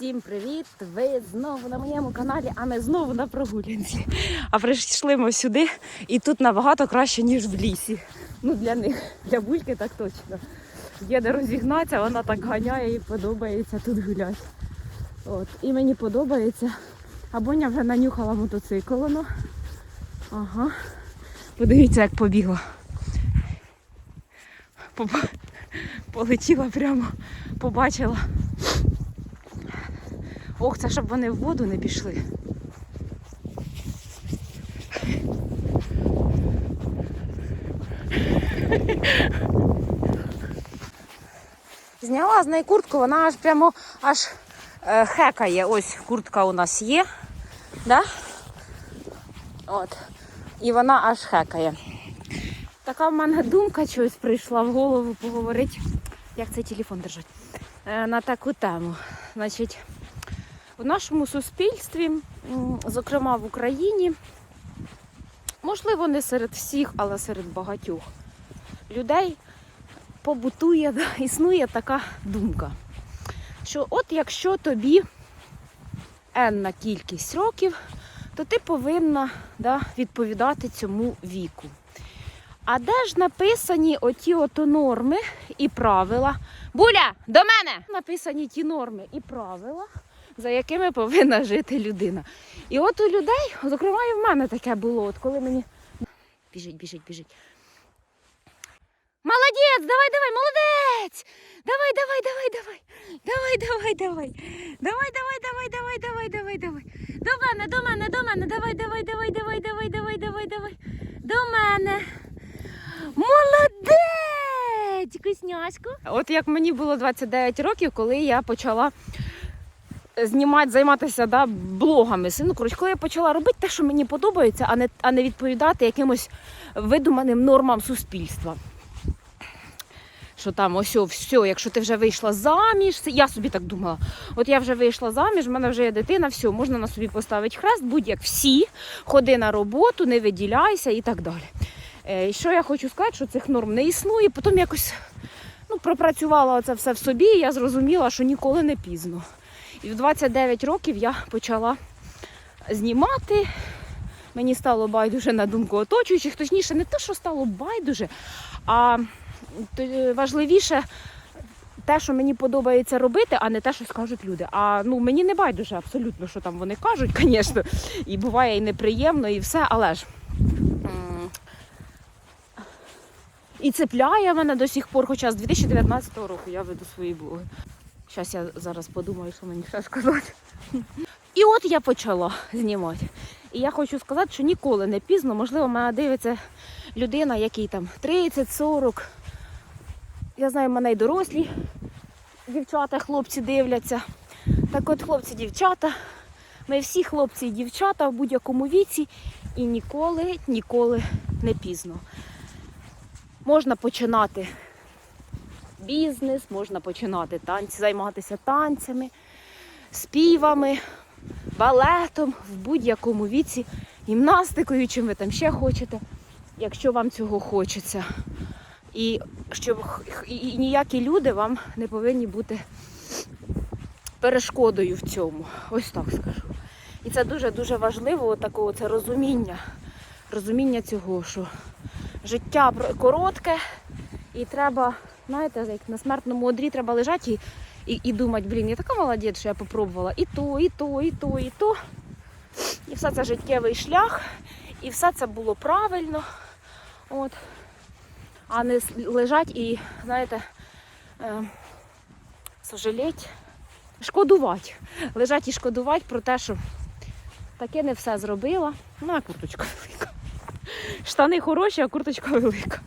Всім привіт! Ви знову на моєму каналі, а ми знову на прогулянці. А прийшли ми сюди, і тут набагато краще, ніж в лісі. Ну для них, для бульки так точно. Є де розігнатися, вона так ганяє і подобається тут гуляти. От. І мені подобається. А Боня вже нанюхала мотоцикл. Воно. Ага. Подивіться, як побігла. Полетіла прямо, побачила. Ох, це щоб вони в воду не пішли. Зняла з неї куртку, вона аж прямо аж е, хекає. Ось куртка у нас є. Да? От. І вона аж хекає. Така в мене думка щось прийшла в голову поговорити. Як цей телефон держать? Е, на таку тему. Значить, в нашому суспільстві, зокрема в Україні, можливо, не серед всіх, але серед багатьох людей побутує, існує така думка, що от якщо тобі енна кількість років, то ти повинна да, відповідати цьому віку. А де ж написані оті ото норми і правила? Буля, до мене! Написані ті норми і правила, за якими повинна жити людина. І от у людей, зокрема, і в мене таке було, от коли мені. Біжить, біжить, біжить. Молодець, давай, давай, молодець! Давай, давай, давай, давай. Давай, давай, давай. Давай, давай, давай, давай, давай, давай, давай. До мене, до мене, до мене. Давай, давай, давай, давай, давай, давай, давай, давай. До мене. Молодець! Кусняшку. От як мені було 29 років, коли я почала знімати, займатися да, блогами. Ну, коротше, коли я почала робити те, що мені подобається, а не, а не відповідати якимось видуманим нормам суспільства. Що там, ось, все, якщо ти вже вийшла заміж, я собі так думала. От я вже вийшла заміж, в мене вже є дитина, все, можна на собі поставити хрест, будь-як всі, ходи на роботу, не виділяйся і так далі. Е, і що я хочу сказати, що цих норм не існує. Потім якось ну, пропрацювала це все в собі, і я зрозуміла, що ніколи не пізно. І в 29 років я почала знімати. Мені стало байдуже на думку оточуючих, точніше, не те, що стало байдуже, а важливіше те, що мені подобається робити, а не те, що скажуть люди. А ну мені не байдуже абсолютно, що там вони кажуть, звісно, і буває і неприємно, і все, але ж. І цепляє мене до сих пор, хоча з 2019 року я веду свої блоги. Зараз я зараз подумаю, що мені ще сказати. І от я почала знімати. І я хочу сказати, що ніколи не пізно, можливо, мене дивиться людина, який там 30-40. Я знаю, мене й дорослі дівчата, хлопці дивляться. Так от, хлопці, дівчата, ми всі хлопці і дівчата в будь-якому віці і ніколи, ніколи не пізно. Можна починати бізнес, можна починати танці, займатися танцями, співами, балетом в будь-якому віці, гімнастикою, чим ви там ще хочете, якщо вам цього хочеться. І щоб і, ніякі люди вам не повинні бути перешкодою в цьому. Ось так скажу. І це дуже-дуже важливо, такого це розуміння. Розуміння цього, що життя коротке, і треба, знаєте, як на смертному одрі треба лежати і, і, і думати, блін, я така молодець, що я попробувала і то, і то, і то, і то. І все це життєвий шлях, і все це було правильно. От. А не лежать і, знаєте, е, сожаліть, шкодувати. Лежать і шкодувати про те, що таке не все зробила. Ну, а курточка велика. Штани хороші, а курточка велика.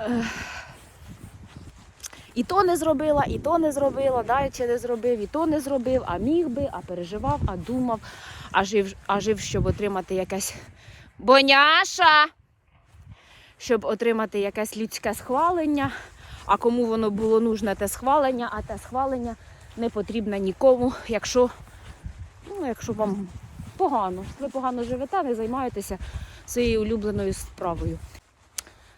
Е, І то не зробила, і то не зробила, далі не зробив, і то не зробив, а міг би, а переживав, а думав, а жив, а жив щоб отримати якесь боняша, щоб отримати якесь людське схвалення. А кому воно було нужне те схвалення, а те схвалення не потрібне нікому, якщо, ну, якщо вам погано, ви погано живете, не займаєтеся своєю улюбленою справою.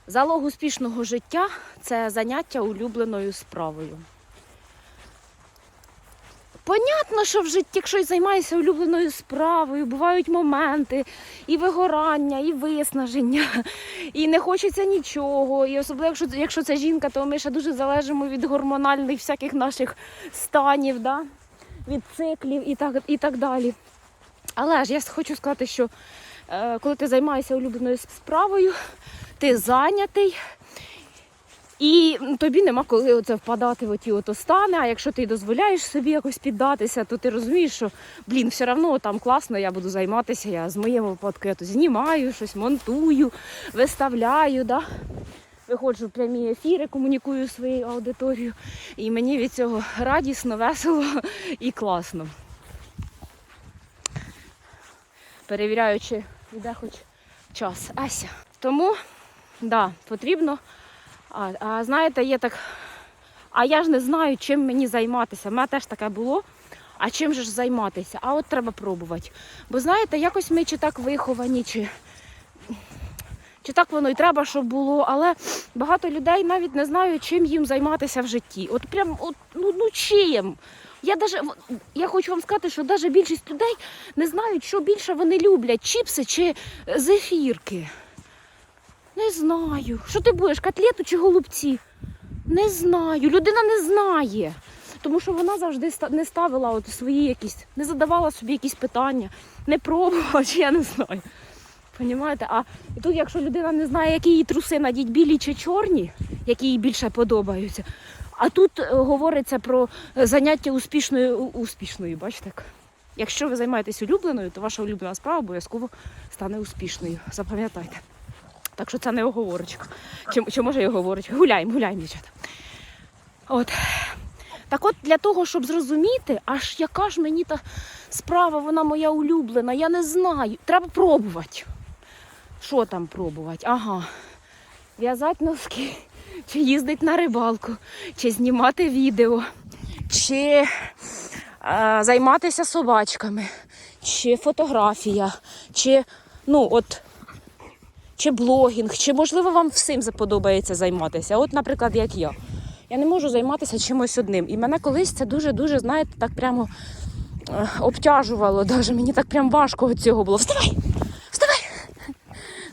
Залог успішного життя це заняття улюбленою справою. Понятно, що в житті, якщо займаєшся улюбленою справою, бувають моменти і вигорання, і виснаження, і не хочеться нічого. І особливо, якщо, якщо це жінка, то ми ще дуже залежимо від гормональних всяких наших станів, да? від циклів і так, і так далі. Але ж я хочу сказати, що е, коли ти займаєшся улюбленою справою, ти зайнятий. І тобі нема коли оце впадати в оті ото стани. А якщо ти дозволяєш собі якось піддатися, то ти розумієш, що блін, все одно там класно, я буду займатися. Я з моєму випадку я тут знімаю, щось монтую, виставляю. Да? Виходжу в прямі ефіри, комунікую своєю аудиторією. І мені від цього радісно, весело і класно. Перевіряю, чи йде хоч час. Ася. Тому, да, потрібно. А, а знаєте, є так. А я ж не знаю, чим мені займатися. У мене теж таке було. А чим же ж займатися? А от треба пробувати. Бо знаєте, якось ми чи так виховані, чи, чи так воно і треба, щоб було. Але багато людей навіть не знають, чим їм займатися в житті. От прям от, ну, ну чим. Я даже, я хочу вам сказати, що навіть більшість людей не знають, що більше вони люблять, чіпси чи зефірки. Не знаю. Що ти будеш, котлету чи голубці? Не знаю. Людина не знає. Тому що вона завжди не ставила от свої якісь, не задавала собі якісь питання, не пробувала, чи я не знаю. Понімаєте? А тут, якщо людина не знає, які її труси надіть білі чи чорні, які їй більше подобаються. А тут е, говориться про е, заняття успішною успішною, бачите? як? Якщо ви займаєтесь улюбленою, то ваша улюблена справа обов'язково стане успішною. Запам'ятайте. Так що це не оговорочка. Чи, чи може і оговорочка? Гуляємо, гуляємо, дівчата. От. Так от для того, щоб зрозуміти, аж яка ж мені та справа, вона моя улюблена, я не знаю. Треба пробувати. Що там пробувати? Ага. В'язати носки, чи їздити на рибалку, чи знімати відео, чи е, займатися собачками, чи фотографія, чи ну от чи блогінг, чи можливо вам всім заподобається займатися. От, наприклад, як я. Я не можу займатися чимось одним. І мене колись це дуже-дуже, знаєте, так прямо е, обтяжувало. Даже мені так прям важко від цього було. Вставай! Вставай!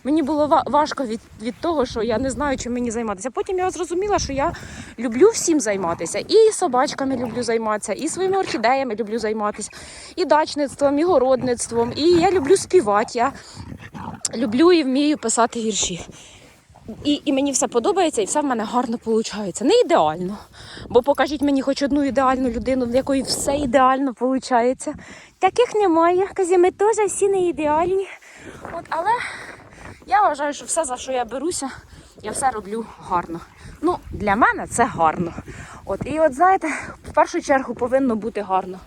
Мені було важко від, від того, що я не знаю, чим мені займатися. Потім я зрозуміла, що я люблю всім займатися. І собачками люблю займатися, і своїми орхідеями люблю займатися, і дачництвом, і городництвом. І я люблю співати. Я люблю і вмію писати вірші. І, і мені все подобається, і все в мене гарно виходить. Не ідеально. Бо покажіть мені хоч одну ідеальну людину, в якої все ідеально виходить. Таких немає. Казі, ми теж всі не ідеальні. От, але я вважаю, що все, за що я беруся, я все роблю гарно. Ну, для мене це гарно. От, і от знаєте, в першу чергу повинно бути гарно.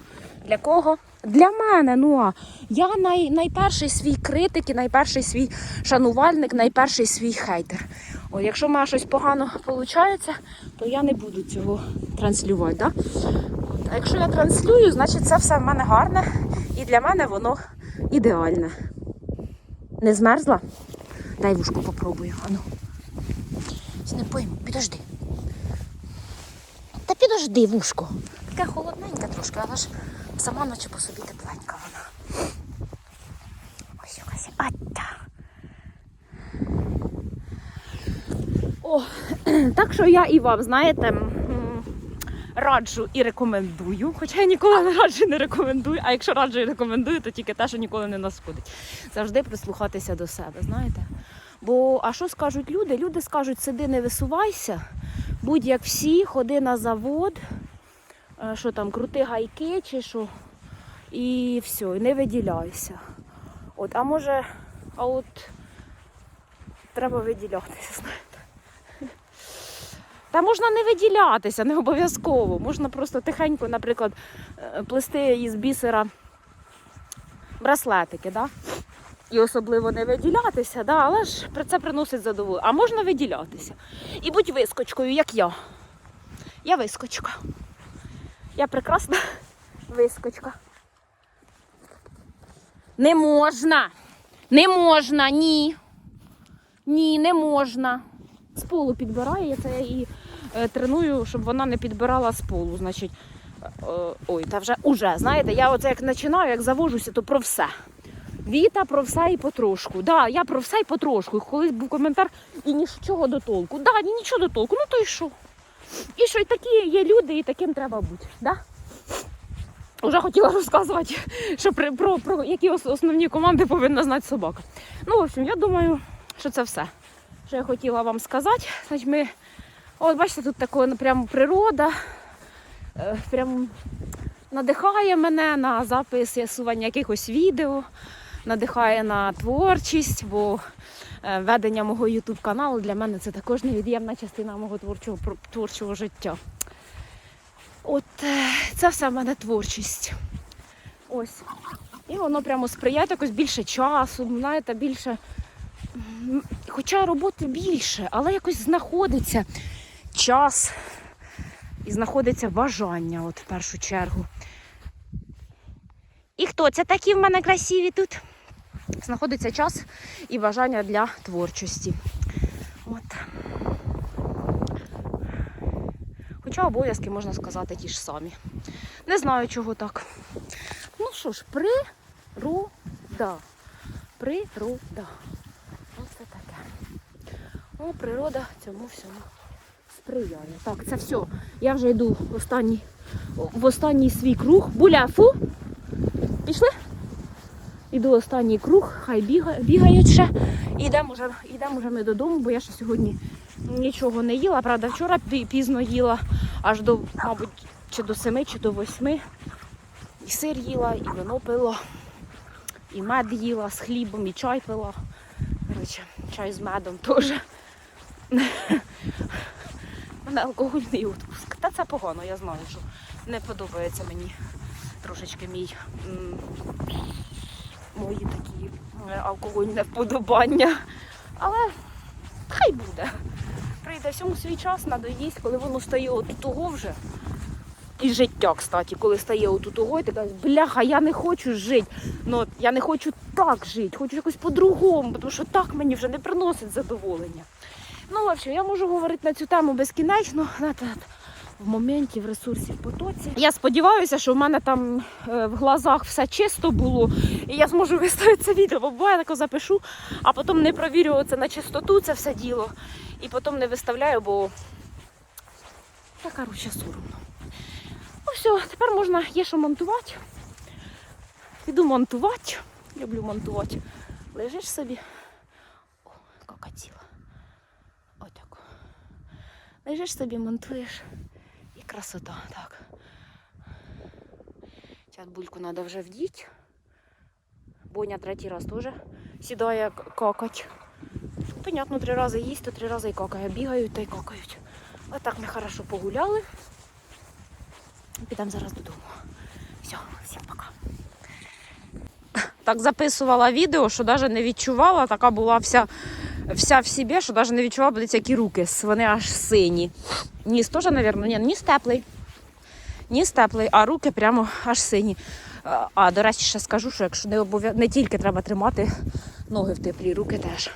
Для кого? Для мене. Ну а я най, найперший свій критик і найперший свій шанувальник, найперший свій хейтер. От, якщо в мене щось погано виходить, то я не буду цього транслювати. Да? А якщо я транслюю, значить це все в мене гарне і для мене воно ідеальне. Не змерзла? Дай вушку попробую. Ану. Не пойму, підожди. Та підожди, вушко. Таке холодненьке трошки, але ж сама наче по собі тепленька вона. Ось якась. Ата. О, так що я і вам, знаєте, раджу і рекомендую. Хоча я ніколи не раджу і не рекомендую. А якщо раджу і рекомендую, то тільки те, що ніколи не нашкодить. Завжди прислухатися до себе, знаєте. Бо а що скажуть люди? Люди скажуть, сиди, не висувайся, будь як всі, ходи на завод, що там, крути гайки чи що, і все, не виділяйся. От, а може, а от треба виділятися, знаєте. Та можна не виділятися, не обов'язково. Можна просто тихенько, наприклад, е, плести із бісера браслетики, да? і особливо не виділятися, да? але ж при- це приносить задоволення. А можна виділятися. І будь вискочкою, як я. Я вискочка. Я прекрасна вискочка. Не можна. Не можна, ні. Ні, не можна. З полу підбирає, я це її е, треную, щоб вона не підбирала з полу. Значить, Е, Ой, та вже уже. Знаєте, я оце як починаю, як завожуся, то про все. Віта про все і потрошку. Да, я про все і потрошку. Колись був коментар і нічого до толку. Да, нічого до толку. Ну то й що? І що, і такі є люди, і таким треба бути. Да? Уже хотіла розказувати, що при, про, про які основні команди повинна знати собака. Ну, в общем, я думаю, що це все. Що я хотіла вам сказати. Значить, ми, от бачите, тут така ну, прям природа. Е, Прям надихає мене на запис ясування якихось відео, надихає на творчість, бо ведення мого YouTube каналу для мене це також невід'ємна частина мого творчого творчого життя. От е, це все в мене творчість. Ось. І воно прямо сприяє якось більше часу, знаєте, більше. Хоча роботи більше, але якось знаходиться час і знаходиться бажання, от в першу чергу. І хто це такі в мене красиві тут? Знаходиться час і бажання для творчості. От. Хоча обов'язки, можна сказати, ті ж самі. Не знаю, чого так. Ну що ж, природа. Природа. Оце таке. О, природа цьому всьому сприяє. Так, це все. Я вже йду в останній, в останній свій круг. Буля, фу. Пішли? Іду останній круг, хай бігає, бігають ще. І йдемо вже, йдемо вже ми додому, бо я ще сьогодні нічого не їла. Правда, вчора пізно їла, аж до, мабуть, чи до семи, чи до восьми. І сир їла, і вино пила, і мед їла з хлібом, і чай пила. Коротше, чай з медом теж. Мене алкогольний відпуск. Та це погано, я знаю, що не подобається мені трошечки мій мої такі е, алкогольне вподобання. Але хай буде. Прийде всьому свій час, надоїсть, коли воно стає от того вже. І життя, кстати, коли стає отут того, і ти кажеш, бляха, я не хочу жити. Ну, я не хочу так жити, хочу якось по-другому, тому що так мені вже не приносить задоволення. Ну, в общем, я можу говорити на цю тему безкінечно. В моменті, в ресурсі, в потоці. Я сподіваюся, що в мене там е, в глазах все чисто було, і я зможу виставити це відео, бо буває тако запишу, а потім не провірю це на чистоту, це все діло. І потім не виставляю, бо та коротше соромно. Ну все, тепер можна є що монтувати. Піду монтувати. Люблю монтувати. Лежиш собі. О, яка ціла. Отак. Лежиш собі, монтуєш. Красота. Так. Зараз бульку треба вже вдіти. Боня третій раз теж сідає какать. Понятно, три рази їсть, то три рази і какає. Бігають та й какають. Отак ми хорошо погуляли. Підемо зараз додому. Все, всім пока. Так записувала відео, що навіть не відчувала, така була вся, вся в собі, що навіть не відчувала, подивіться, які руки. Вони аж сині. Ніс теж, мабуть, ні, ніс теплий. Ніс теплий, а руки прямо аж сині. А, А до речі, ще скажу, що якщо не обов'я... не тільки треба тримати ноги в теплі, руки теж.